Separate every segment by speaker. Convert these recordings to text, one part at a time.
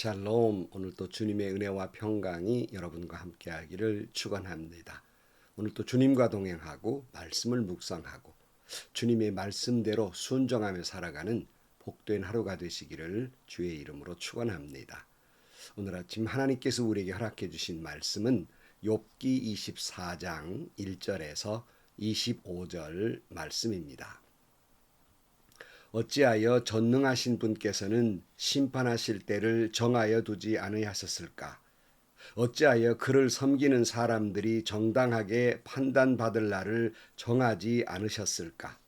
Speaker 1: 샬롬 오늘도 주님의 은혜와 평강이 여러분과 함께하기를 축원합니다. 오늘도 주님과 동행하고 말씀을 묵상하고 주님의 말씀대로 순종하며 살아가는 복된 하루가 되시기를 주의 이름으로 축원합니다. 오늘 아침 하나님께서 우리에게 허락해 주신 말씀은 욥기 24장 1절에서 25절 말씀입니다. 어찌하여 전능하신 분께서는 심판하실 때를 정하여 두지 않으셨을까? 어찌하여 그를 섬기는 사람들이 정당하게 판단받을 날을 정하지 않으셨을까?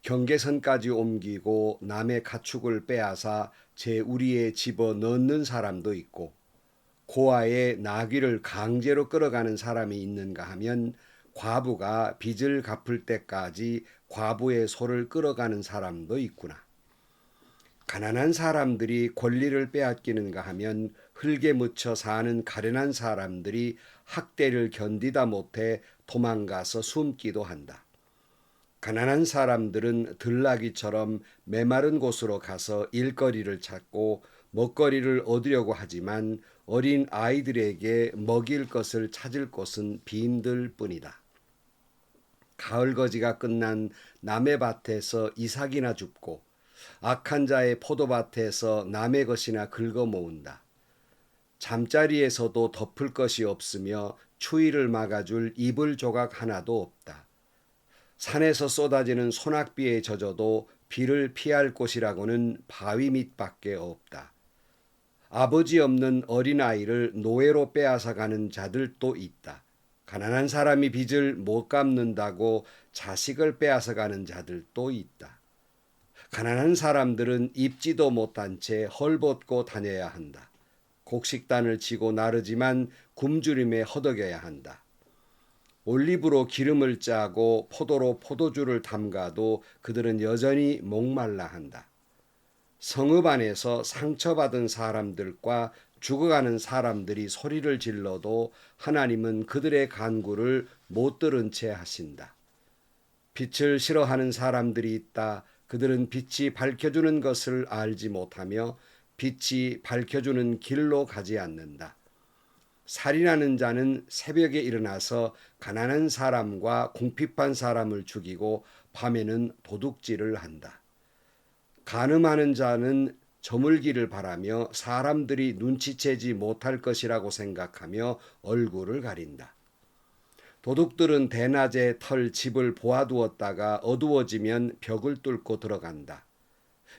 Speaker 1: 경계선까지 옮기고 남의 가축을 빼앗아 제 우리에 집어 넣는 사람도 있고 고아의 나귀를 강제로 끌어가는 사람이 있는가 하면 과부가 빚을 갚을 때까지 과부의 소를 끌어가는 사람도 있구나. 가난한 사람들이 권리를 빼앗기는가 하면 흙에 묻혀 사는 가련한 사람들이 학대를 견디다 못해 도망가서 숨기도 한다. 가난한 사람들은 들나귀처럼 메마른 곳으로 가서 일거리를 찾고 먹거리를 얻으려고 하지만 어린 아이들에게 먹일 것을 찾을 곳은 빈들 뿐이다. 가을 거지가 끝난 남의 밭에서 이삭이나 줍고 악한 자의 포도밭에서 남의 것이나 긁어 모은다. 잠자리에서도 덮을 것이 없으며 추위를 막아줄 이불 조각 하나도 없다. 산에서 쏟아지는 소낙비에 젖어도 비를 피할 곳이라고는 바위 밑밖에 없다. 아버지 없는 어린아이를 노예로 빼앗아 가는 자들도 있다. 가난한 사람이 빚을 못 갚는다고 자식을 빼앗아 가는 자들도 있다. 가난한 사람들은 입지도 못한 채 헐벗고 다녀야 한다. 곡식단을 치고 나르지만 굶주림에 허덕여야 한다. 올리브로 기름을 짜고 포도로 포도주를 담가도 그들은 여전히 목말라 한다. 성읍 안에서 상처받은 사람들과 죽어가는 사람들이 소리를 질러도 하나님은 그들의 간구를 못 들은 채 하신다. 빛을 싫어하는 사람들이 있다. 그들은 빛이 밝혀주는 것을 알지 못하며 빛이 밝혀주는 길로 가지 않는다. 살인하는 자는 새벽에 일어나서 가난한 사람과 궁핍한 사람을 죽이고 밤에는 도둑질을 한다. 가늠하는 자는 저물기를 바라며 사람들이 눈치채지 못할 것이라고 생각하며 얼굴을 가린다. 도둑들은 대낮에 털 집을 보아두었다가 어두워지면 벽을 뚫고 들어간다.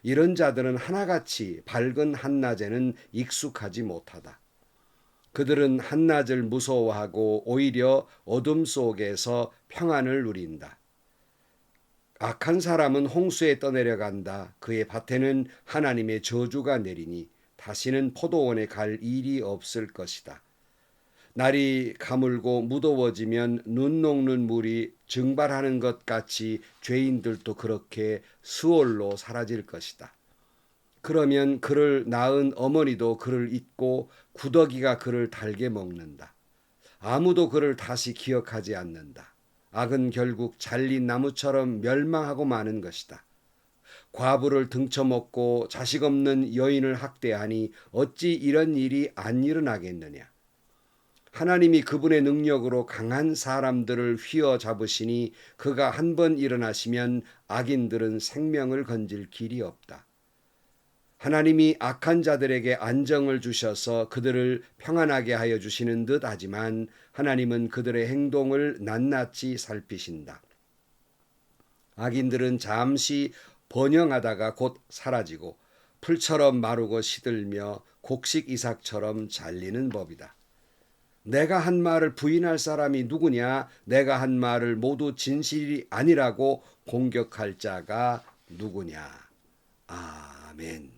Speaker 1: 이런 자들은 하나같이 밝은 한낮에는 익숙하지 못하다. 그들은 한낮을 무서워하고 오히려 어둠 속에서 평안을 누린다. 악한 사람은 홍수에 떠내려간다. 그의 밭에는 하나님의 저주가 내리니 다시는 포도원에 갈 일이 없을 것이다. 날이 가물고 무더워지면 눈 녹는 물이 증발하는 것 같이 죄인들도 그렇게 수월로 사라질 것이다. 그러면 그를 낳은 어머니도 그를 잊고 구더기가 그를 달게 먹는다. 아무도 그를 다시 기억하지 않는다. 악은 결국 잘린 나무처럼 멸망하고 마는 것이다. 과부를 등쳐먹고 자식 없는 여인을 학대하니 어찌 이런 일이 안 일어나겠느냐. 하나님이 그분의 능력으로 강한 사람들을 휘어 잡으시니 그가 한 번 일어나시면 악인들은 생명을 건질 길이 없다. 하나님이 악한 자들에게 안정을 주셔서 그들을 평안하게 하여 주시는 듯 하지만 하나님은 그들의 행동을 낱낱이 살피신다. 악인들은 잠시 번영하다가 곧 사라지고 풀처럼 마르고 시들며 곡식 이삭처럼 잘리는 법이다. 내가 한 말을 부인할 사람이 누구냐? 내가 한 말을 모두 진실이 아니라고 공격할 자가 누구냐? 아멘.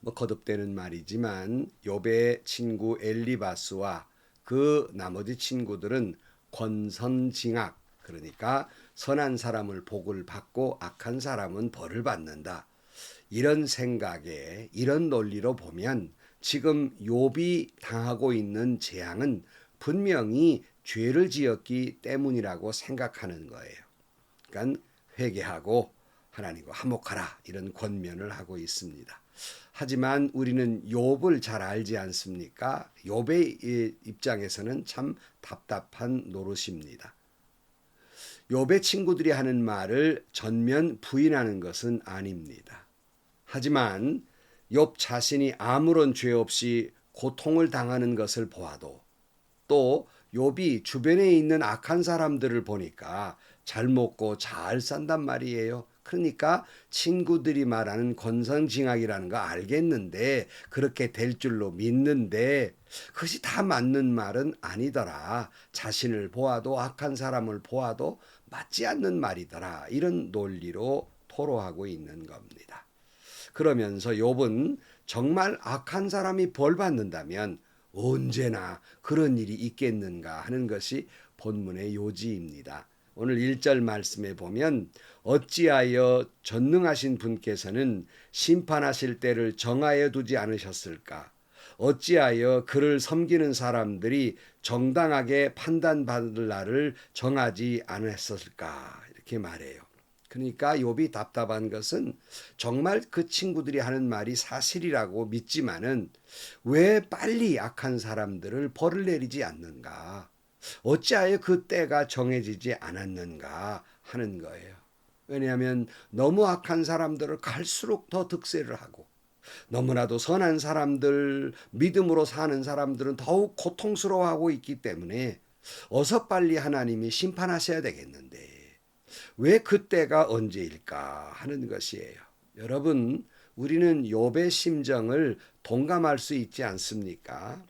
Speaker 1: 뭐 거듭되는 말이지만 욥의 친구 엘리바스와 그 나머지 친구들은 권선징악 그러니까 선한 사람을 복을 받고 악한 사람은 벌을 받는다. 이런 생각에 이런 논리로 보면 지금 욥이 당하고 있는 재앙은 분명히 죄를 지었기 때문이라고 생각하는 거예요. 그러니까 회개하고 하나님과 화목하라 이런 권면을 하고 있습니다. 하지만 우리는 욥을 잘 알지 않습니까? 욥의 입장에서는 참 답답한 노릇입니다. 욥의 친구들이 하는 말을 전면 부인하는 것은 아닙니다. 하지만 욥 자신이 아무런 죄 없이 고통을 당하는 것을 보아도 또 욥이 주변에 있는 악한 사람들을 보니까 잘 먹고 잘 산단 말이에요. 그러니까 친구들이 말하는 권선징악이라는 거 알겠는데 그렇게 될 줄로 믿는데 그것이 다 맞는 말은 아니더라. 자신을 보아도 악한 사람을 보아도 맞지 않는 말이더라. 이런 논리로 토로하고 있는 겁니다. 그러면서 욥은 정말 악한 사람이 벌 받는다면 언제나 그런 일이 있겠는가 하는 것이 본문의 요지입니다. 오늘 1절 말씀에 보면 어찌하여 전능하신 분께서는 심판하실 때를 정하여 두지 않으셨을까? 어찌하여 그를 섬기는 사람들이 정당하게 판단받을 날을 정하지 않았을까? 이렇게 말해요. 그러니까 욥이 답답한 것은 정말 그 친구들이 하는 말이 사실이라고 믿지만은 왜 빨리 악한 사람들을 벌을 내리지 않는가? 어찌하여 그 때가 정해지지 않았는가 하는 거예요. 왜냐하면 너무 악한 사람들을 갈수록 더 득세를 하고 너무나도 선한 사람들, 믿음으로 사는 사람들은 더욱 고통스러워하고 있기 때문에 어서 빨리 하나님이 심판하셔야 되겠는데 왜 그때가 언제일까 하는 것이에요. 여러분, 우리는 욥의 심정을 동감할 수 있지 않습니까?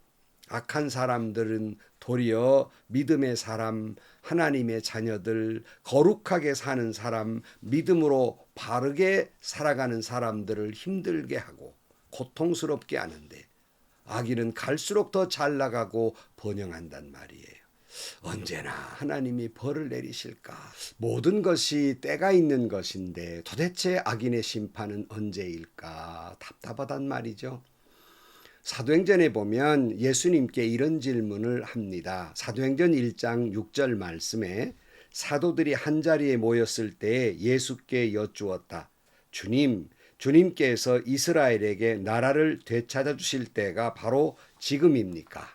Speaker 1: 악한 사람들은 도리어 믿음의 사람, 하나님의 자녀들, 거룩하게 사는 사람, 믿음으로 바르게 살아가는 사람들을 힘들게 하고 고통스럽게 하는데 악인은 갈수록 더 잘 나가고 번영한단 말이에요. 언제나 하나님이 벌을 내리실까? 모든 것이 때가 있는 것인데 도대체 악인의 심판은 언제일까? 답답하단 말이죠. 사도행전에 보면 예수님께 이런 질문을 합니다. 사도행전 1장 6절 말씀에 사도들이 한 자리에 모였을 때 예수께 여쭈었다. 주님, 주님께서 이스라엘에게 나라를 되찾아 주실 때가 바로 지금입니까?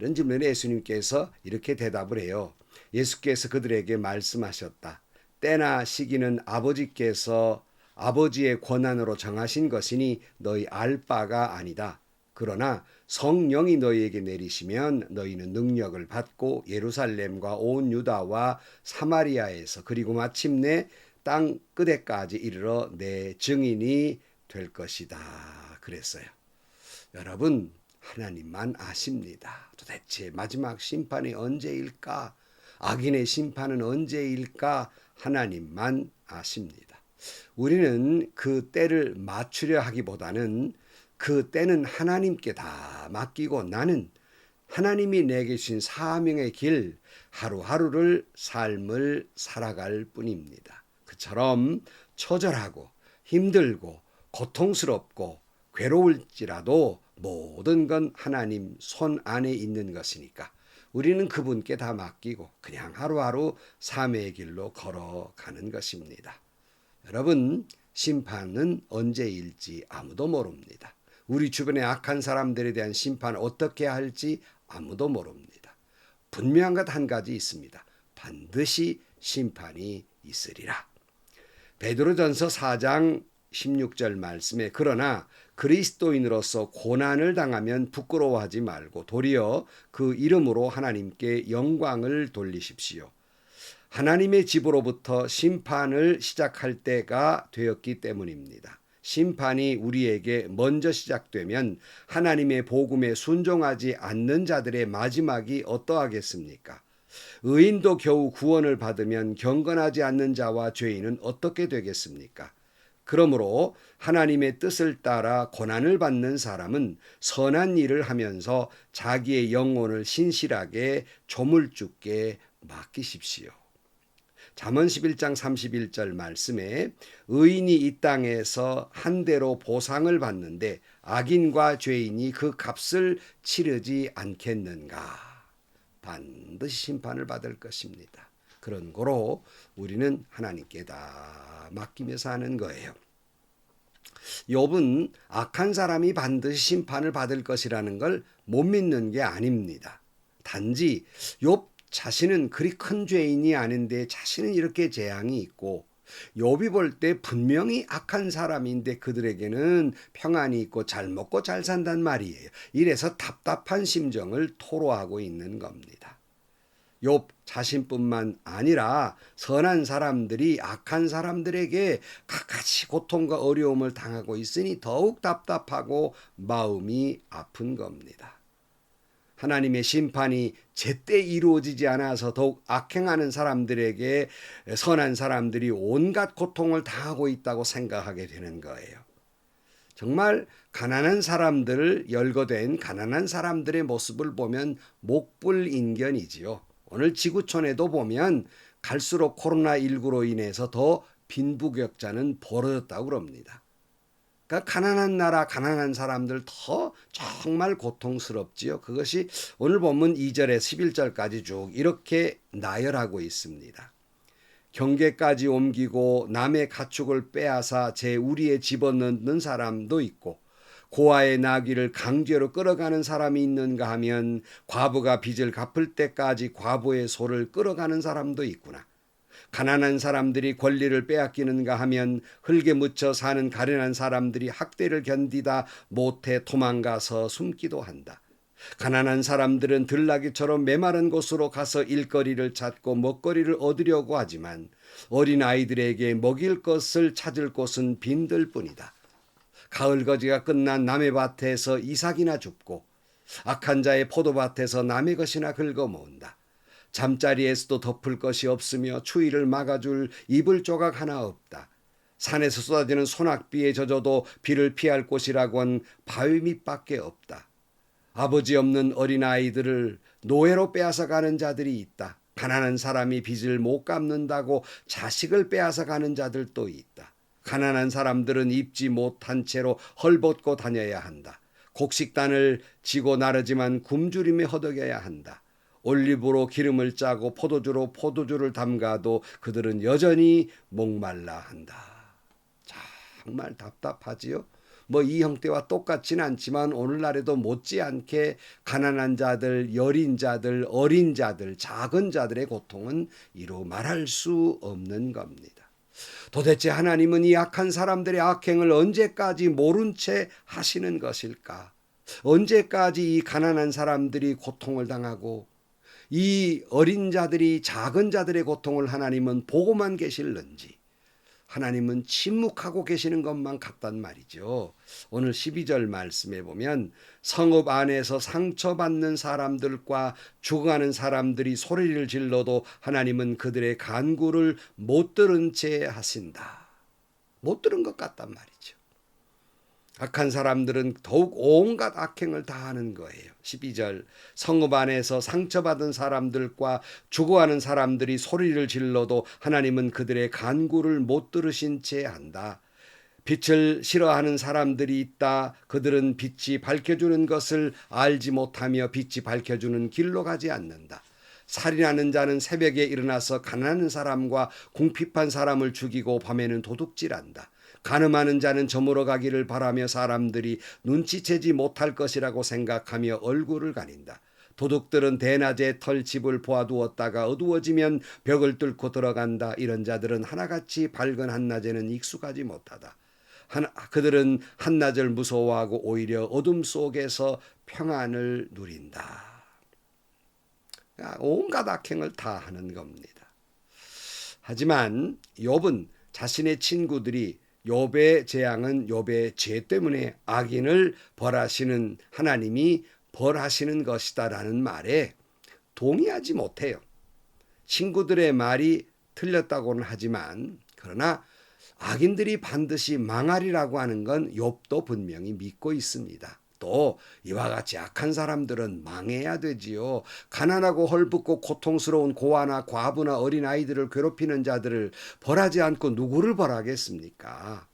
Speaker 1: 이런 질문에 예수님께서 이렇게 대답을 해요. 예수께서 그들에게 말씀하셨다. 때나 시기는 아버지께서 아버지의 권한으로 정하신 것이니 너희 알 바가 아니다. 그러나 성령이 너희에게 내리시면 너희는 능력을 받고 예루살렘과 온 유다와 사마리아에서 그리고 마침내 땅 끝에까지 이르러 내 증인이 될 것이다. 그랬어요. 여러분, 하나님만 아십니다. 도대체 마지막 심판이 언제일까? 악인의 심판은 언제일까? 하나님만 아십니다. 우리는 그 때를 맞추려 하기보다는 그 때는 하나님께 다 맡기고 나는 하나님이 내게 주신 사명의 길 하루하루를 삶을 살아갈 뿐입니다. 그처럼 처절하고 힘들고 고통스럽고 괴로울지라도 모든 건 하나님 손 안에 있는 것이니까 우리는 그분께 다 맡기고 그냥 하루하루 삶의 길로 걸어가는 것입니다. 여러분, 심판은 언제일지 아무도 모릅니다. 우리 주변의 악한 사람들에 대한 심판 어떻게 할지 아무도 모릅니다. 분명한 것 한 가지 있습니다. 반드시 심판이 있으리라. 베드로전서 4장 16절 말씀에 그러나 그리스도인으로서 고난을 당하면 부끄러워하지 말고 도리어 그 이름으로 하나님께 영광을 돌리십시오. 하나님의 집으로부터 심판을 시작할 때가 되었기 때문입니다. 심판이 우리에게 먼저 시작되면 하나님의 복음에 순종하지 않는 자들의 마지막이 어떠하겠습니까? 의인도 겨우 구원을 받으면 경건하지 않는 자와 죄인은 어떻게 되겠습니까? 그러므로 하나님의 뜻을 따라 고난을 받는 사람은 선한 일을 하면서 자기의 영혼을 신실하게 조물주께 맡기십시오. 잠언 11장 31절 말씀에 의인이 이 땅에서 한 대로 보상을 받는데 악인과 죄인이 그 값을 치르지 않겠는가? 반드시 심판을 받을 것입니다. 그런 거로 우리는 하나님께 다 맡기며 사는 거예요. 욥은 악한 사람이 반드시 심판을 받을 것이라는 걸 못 믿는 게 아닙니다. 단지 욥 자신은 그리 큰 죄인이 아닌데 자신은 이렇게 재앙이 있고 욥이 볼때 분명히 악한 사람인데 그들에게는 평안이 있고 잘 먹고 잘 산단 말이에요. 이래서 답답한 심정을 토로하고 있는 겁니다. 욥 자신뿐만 아니라 선한 사람들이 악한 사람들에게 각같이 고통과 어려움을 당하고 있으니 더욱 답답하고 마음이 아픈 겁니다. 하나님의 심판이 제때 이루어지지 않아서 더욱 악행하는 사람들에게 선한 사람들이 온갖 고통을 당하고 있다고 생각하게 되는 거예요. 정말 가난한 사람들을 열거된 가난한 사람들의 모습을 보면 목불인견이지요. 오늘 지구촌에도 보면 갈수록 코로나19로 인해서 더 빈부격차는 벌어졌다고 그럽니다. 그러니까 가난한 나라, 가난한 사람들 더 정말 고통스럽지요. 그것이 오늘 본문 2절에 11절까지 쭉 이렇게 나열하고 있습니다. 경계까지 옮기고 남의 가축을 빼앗아 제 우리에 집어넣는 사람도 있고 고아의 나귀를 강제로 끌어가는 사람이 있는가 하면 과부가 빚을 갚을 때까지 과부의 소를 끌어가는 사람도 있구나. 가난한 사람들이 권리를 빼앗기는가 하면 흙에 묻혀 사는 가련한 사람들이 학대를 견디다 못해 도망가서 숨기도 한다. 가난한 사람들은 들나귀처럼 메마른 곳으로 가서 일거리를 찾고 먹거리를 얻으려고 하지만 어린 아이들에게 먹일 것을 찾을 곳은 빈들 뿐이다. 가을 거지가 끝난 남의 밭에서 이삭이나 줍고 악한 자의 포도밭에서 남의 것이나 긁어 모은다. 잠자리에서도 덮을 것이 없으며 추위를 막아줄 이불 조각 하나 없다. 산에서 쏟아지는 소낙비에 젖어도 비를 피할 곳이라곤 바위 밑밖에 없다. 아버지 없는 어린아이들을 노예로 빼앗아 가는 자들이 있다. 가난한 사람이 빚을 못 갚는다고 자식을 빼앗아 가는 자들도 있다. 가난한 사람들은 입지 못한 채로 헐벗고 다녀야 한다. 곡식단을 지고 나르지만 굶주림에 허덕여야 한다. 올리브로 기름을 짜고 포도주로 포도주를 담가도 그들은 여전히 목말라 한다. 정말 답답하지요? 뭐 이 형태와 똑같지는 않지만 오늘날에도 못지않게 가난한 자들, 여린 자들, 어린 자들, 작은 자들의 고통은 이루 말할 수 없는 겁니다. 도대체 하나님은 이 악한 사람들의 악행을 언제까지 모른 채 하시는 것일까? 언제까지 이 가난한 사람들이 고통을 당하고 이 어린 자들이 작은 자들의 고통을 하나님은 보고만 계실는지 하나님은 침묵하고 계시는 것만 같단 말이죠. 오늘 12절 말씀에 보면 성읍 안에서 상처받는 사람들과 죽어가는 사람들이 소리를 질러도 하나님은 그들의 간구를 못 들은 채 하신다. 못 들은 것 같단 말이죠. 악한 사람들은 더욱 온갖 악행을 다 하는 거예요. 12절 성읍 안에서 상처받은 사람들과 죽어가는 사람들이 소리를 질러도 하나님은 그들의 간구를 못 들으신 채 한다. 빛을 싫어하는 사람들이 있다. 그들은 빛이 밝혀주는 것을 알지 못하며 빛이 밝혀주는 길로 가지 않는다. 살인하는 자는 새벽에 일어나서 가난한 사람과 궁핍한 사람을 죽이고 밤에는 도둑질한다. 가늠하는 자는 저물어 가기를 바라며 사람들이 눈치채지 못할 것이라고 생각하며 얼굴을 가린다. 도둑들은 대낮에 털집을 보아두었다가 어두워지면 벽을 뚫고 들어간다. 이런 자들은 하나같이 밝은 한낮에는 익숙하지 못하다. 하나, 그들은 한낮을 무서워하고 오히려 어둠 속에서 평안을 누린다. 온갖 악행을 다 하는 겁니다. 하지만 욥은 자신의 친구들이 욥의 재앙은 욥의 죄 때문에 악인을 벌하시는 하나님이 벌하시는 것이다라는 말에 동의하지 못해요. 친구들의 말이 틀렸다고는 하지만 그러나 악인들이 반드시 망하리라고 하는 건 욥도 분명히 믿고 있습니다. 또 이와 같이 악한 사람들은 망해야 되지요. 가난하고 헐벗고 고통스러운 고아나 과부나 어린 아이들을 괴롭히는 자들을 벌하지 않고 누구를 벌하겠습니까?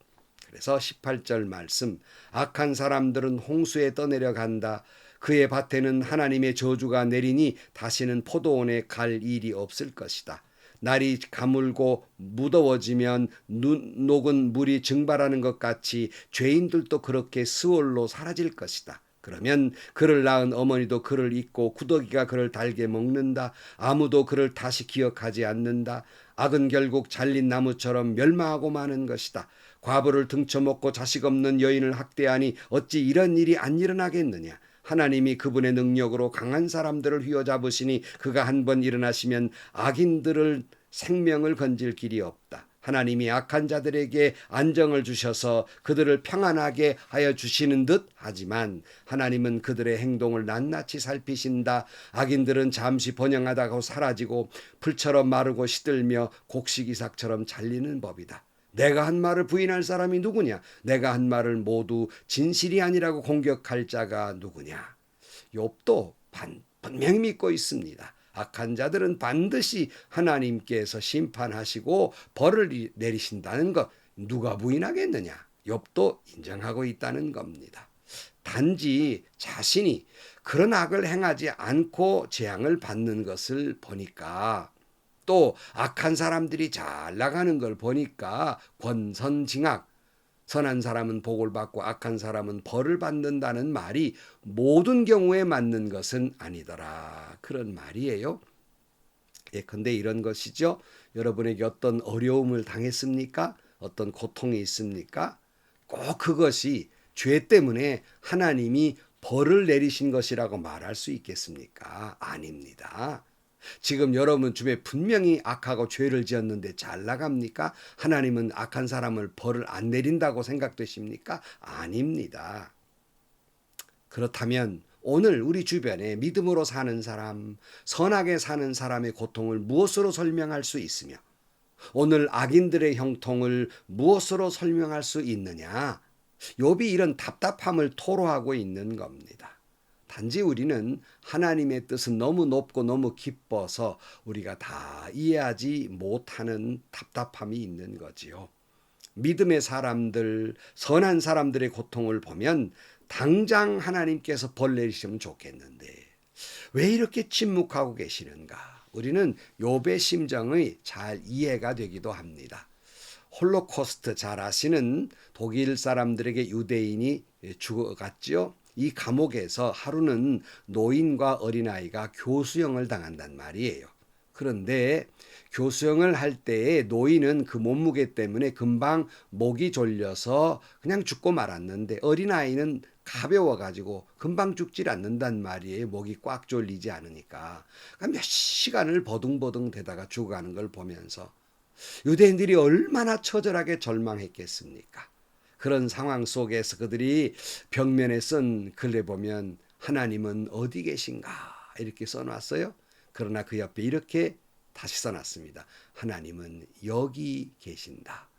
Speaker 1: 그래서 18절 말씀 악한 사람들은 홍수에 떠내려 간다. 그의 밭에는 하나님의 저주가 내리니 다시는 포도원에 갈 일이 없을 것이다. 날이 가물고 무더워지면 눈 녹은 물이 증발하는 것 같이 죄인들도 그렇게 스월로 사라질 것이다. 그러면 그를 낳은 어머니도 그를 잊고 구더기가 그를 달게 먹는다. 아무도 그를 다시 기억하지 않는다. 악은 결국 잘린 나무처럼 멸망하고 마는 것이다. 과부를 등쳐먹고 자식 없는 여인을 학대하니 어찌 이런 일이 안 일어나겠느냐. 하나님이 그분의 능력으로 강한 사람들을 휘어잡으시니 그가 한 번 일어나시면 악인들을 생명을 건질 길이 없다. 하나님이 악한 자들에게 안정을 주셔서 그들을 평안하게 하여 주시는 듯 하지만 하나님은 그들의 행동을 낱낱이 살피신다. 악인들은 잠시 번영하다가 사라지고 풀처럼 마르고 시들며 곡식이삭처럼 잘리는 법이다. 내가 한 말을 부인할 사람이 누구냐? 내가 한 말을 모두 진실이 아니라고 공격할 자가 누구냐? 욥도 반, 분명히 믿고 있습니다. 악한 자들은 반드시 하나님께서 심판하시고 벌을 내리신다는 것 누가 부인하겠느냐? 욥도 인정하고 있다는 겁니다. 단지 자신이 그런 악을 행하지 않고 재앙을 받는 것을 보니까 또 악한 사람들이 잘 나가는 걸 보니까 권선징악 선한 사람은 복을 받고 악한 사람은 벌을 받는다는 말이 모든 경우에 맞는 것은 아니더라. 그런 말이에요. 예, 근데 이런 것이죠. 여러분에게 어떤 어려움을 당했습니까? 어떤 고통이 있습니까? 꼭 그것이 죄 때문에 하나님이 벌을 내리신 것이라고 말할 수 있겠습니까? 아닙니다. 지금 여러분 주변에 분명히 악하고 죄를 지었는데 잘 나갑니까? 하나님은 악한 사람을 벌을 안 내린다고 생각되십니까? 아닙니다. 그렇다면 오늘 우리 주변에 믿음으로 사는 사람, 선하게 사는 사람의 고통을 무엇으로 설명할 수 있으며 오늘 악인들의 형통을 무엇으로 설명할 수 있느냐? 욥이 이런 답답함을 토로하고 있는 겁니다. 단지 우리는 하나님의 뜻은 너무 높고 너무 기뻐서 우리가 다 이해하지 못하는 답답함이 있는 거지요. 믿음의 사람들, 선한 사람들의 고통을 보면 당장 하나님께서 벌 내리시면 좋겠는데 왜 이렇게 침묵하고 계시는가? 우리는 욥의 심정이 잘 이해가 되기도 합니다. 홀로코스트 잘 아시는 독일 사람들에게 유대인이 죽어갔지요. 이 감옥에서 하루는 노인과 어린아이가 교수형을 당한단 말이에요. 그런데 교수형을 할 때에 노인은 그 몸무게 때문에 금방 목이 졸려서 그냥 죽고 말았는데 어린아이는 가벼워가지고 금방 죽질 않는단 말이에요. 목이 꽉 졸리지 않으니까. 그러니까 몇 시간을 버둥버둥 대다가 죽어가는 걸 보면서 유대인들이 얼마나 처절하게 절망했겠습니까? 그런 상황 속에서 그들이 벽면에 쓴 글에 보면 하나님은 어디 계신가 이렇게 써놨어요. 그러나 그 옆에 이렇게 다시 써놨습니다. 하나님은 여기 계신다.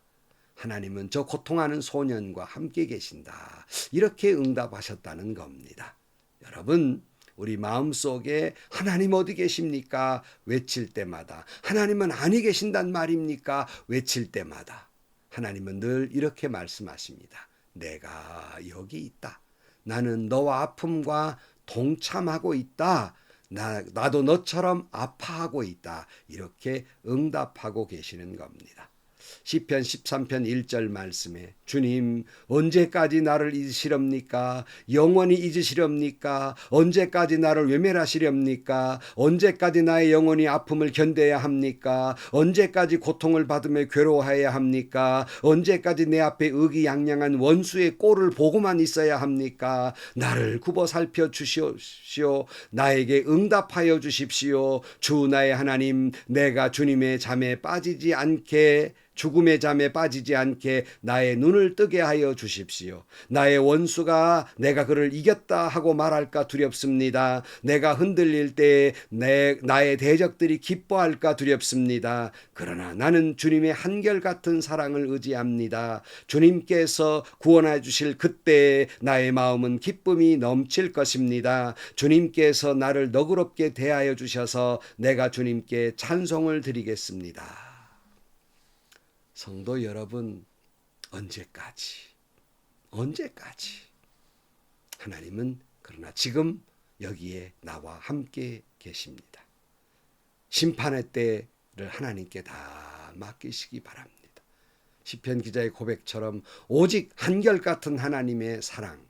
Speaker 1: 하나님은 저 고통하는 소년과 함께 계신다. 이렇게 응답하셨다는 겁니다. 여러분, 우리 마음 속에 하나님 어디 계십니까? 외칠 때마다 하나님은 아니 계신단 말입니까? 외칠 때마다 하나님은 늘 이렇게 말씀하십니다. 내가 여기 있다. 나는 너와 아픔과 동참하고 있다. 나, 나도 너처럼 아파하고 있다. 이렇게 응답하고 계시는 겁니다. 시편 13편 1절 말씀에 주님 언제까지 나를 잊으시렵니까? 영원히 잊으시렵니까? 언제까지 나를 외면하시렵니까? 언제까지 나의 영혼이 아픔을 견뎌야 합니까? 언제까지 고통을 받으며 괴로워해야 합니까? 언제까지 내 앞에 의기양양한 원수의 꼴을 보고만 있어야 합니까? 나를 굽어 살펴 주시옵시오. 나에게 응답하여 주십시오. 주 나의 하나님 내가 주님의 잠에 빠지지 않게 죽음의 잠에 빠지지 않게 나의 눈을 뜨게 하여 주십시오. 나의 원수가 내가 그를 이겼다 하고 말할까 두렵습니다. 내가 흔들릴 때 내, 나의 대적들이 기뻐할까 두렵습니다. 그러나 나는 주님의 한결같은 사랑을 의지합니다. 주님께서 구원해 주실 그때 나의 마음은 기쁨이 넘칠 것입니다. 주님께서 나를 너그럽게 대하여 주셔서 내가 주님께 찬송을 드리겠습니다. 성도 여러분, 언제까지? 언제까지? 하나님은 그러나 지금 여기에 나와 함께 계십니다. 심판의 때 하나님께 다 맡기시기 바랍니다. 시편 기자의 고백처럼 오직 한결 같은 하나님의 사랑,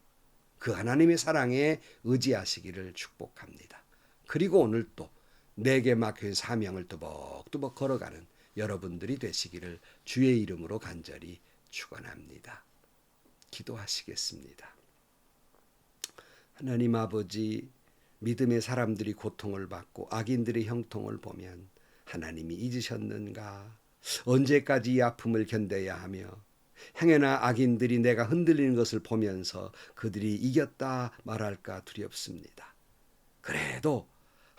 Speaker 1: 그 하나님의 사랑에 의지하시기를 축복합니다. 그리고 오늘 또 내게 맡긴 사명을 뚜벅뚜벅 걸어가는 여러분들이 되시기를 주의 이름으로 간절히 축원합니다. 기도하시겠습니다. 하나님 아버지 믿음의 사람들이 고통을 받고 악인들의 형통을 보면 하나님이 잊으셨는가? 언제까지 이 아픔을 견뎌야 하며 행여나 악인들이 내가 흔들리는 것을 보면서 그들이 이겼다 말할까 두렵습니다. 그래도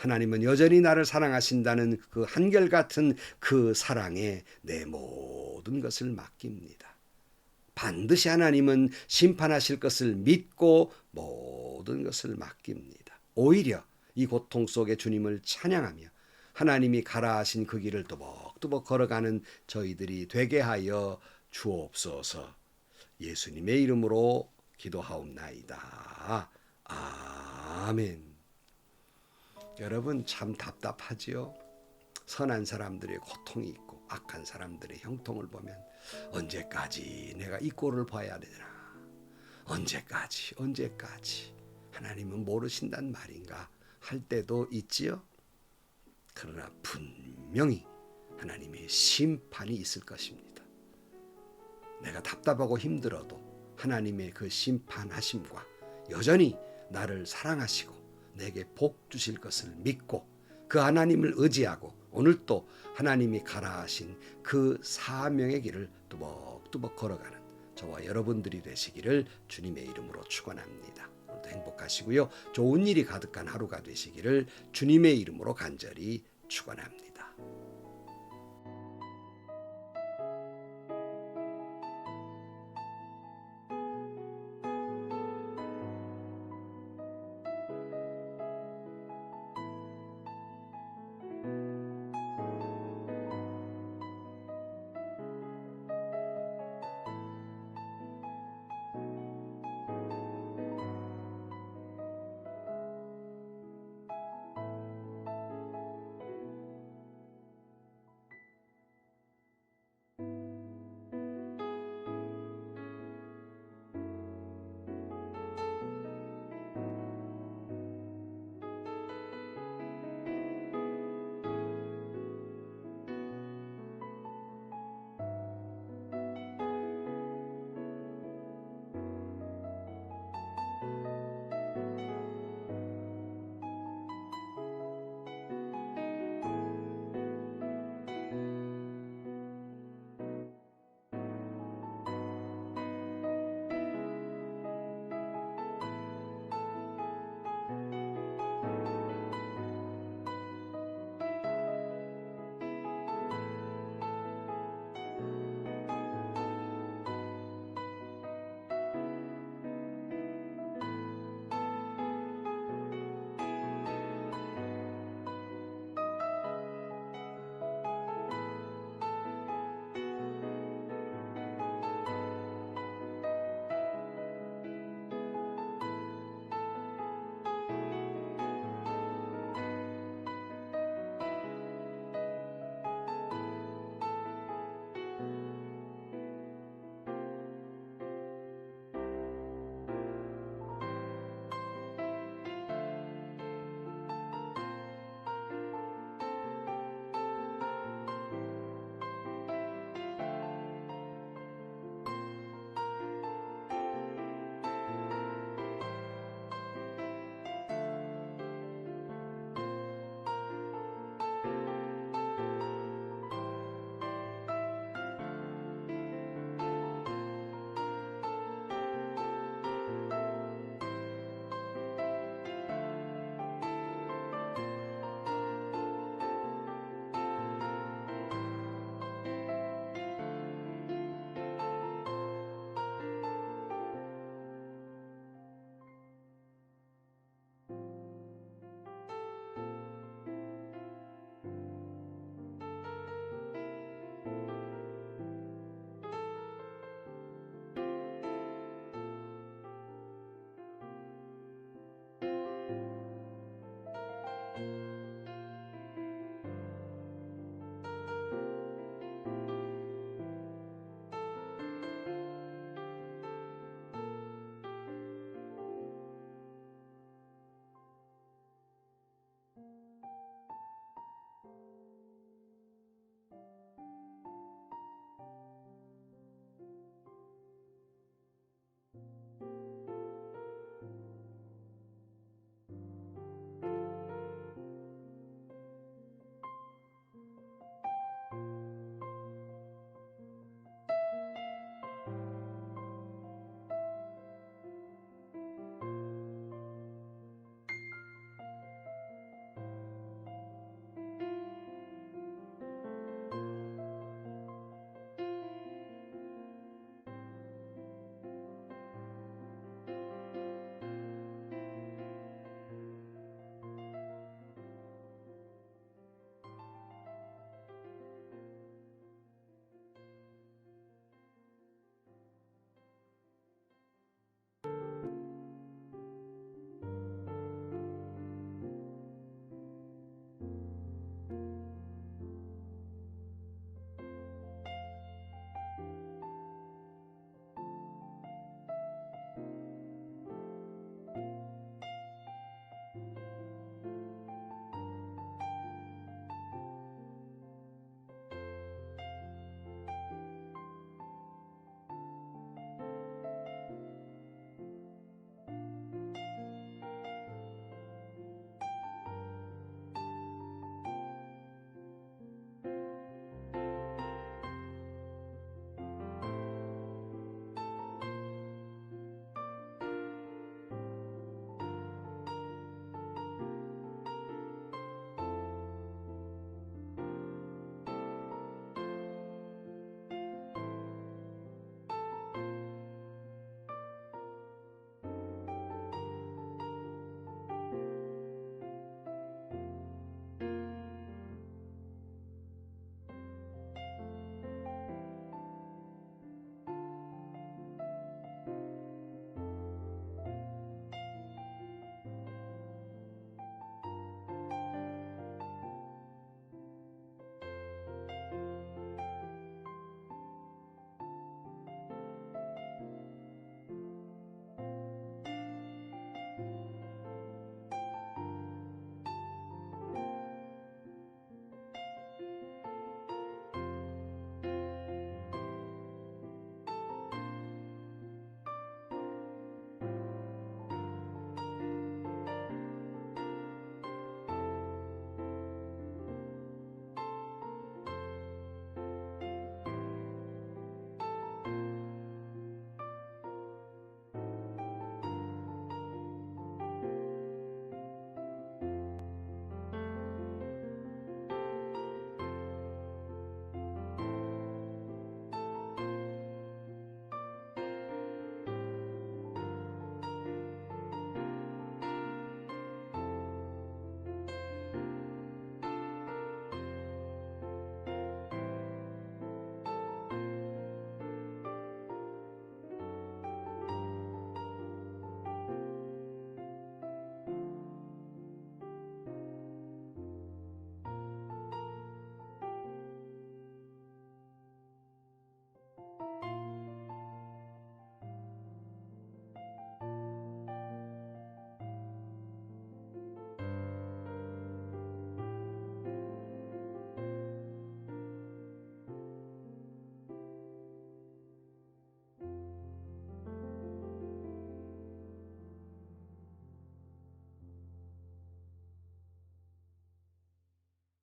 Speaker 1: 하나님은 여전히 나를 사랑하신다는 그 한결같은 그 사랑에 내 모든 것을 맡깁니다. 반드시 하나님은 심판하실 것을 믿고 모든 것을 맡깁니다. 오히려 이 고통 속에 주님을 찬양하며 하나님이 가라 하신 그 길을 또벅또벅 걸어가는 저희들이 되게 하여 주옵소서. 예수님의 이름으로 기도하옵나이다. 아멘. 여러분 참 답답하지요. 선한 사람들의 고통이 있고 악한 사람들의 형통을 보면 언제까지 내가 이 꼴을 봐야 되나? 언제까지 언제까지 하나님은 모르신단 말인가 할 때도 있지요. 그러나 분명히 하나님의 심판이 있을 것입니다. 내가 답답하고 힘들어도 하나님의 그 심판하심과 여전히 나를 사랑하시고 내게 복 주실 것을 믿고 그 하나님을 의지하고 오늘 또 하나님이 가라 하신 그 사명의 길을 뚜벅뚜벅 걸어가는 저와 여러분들이 되시기를 주님의 이름으로 축원합니다. 오늘도 행복하시고요. 좋은 일이 가득한 하루가 되시기를 주님의 이름으로 간절히 축원합니다.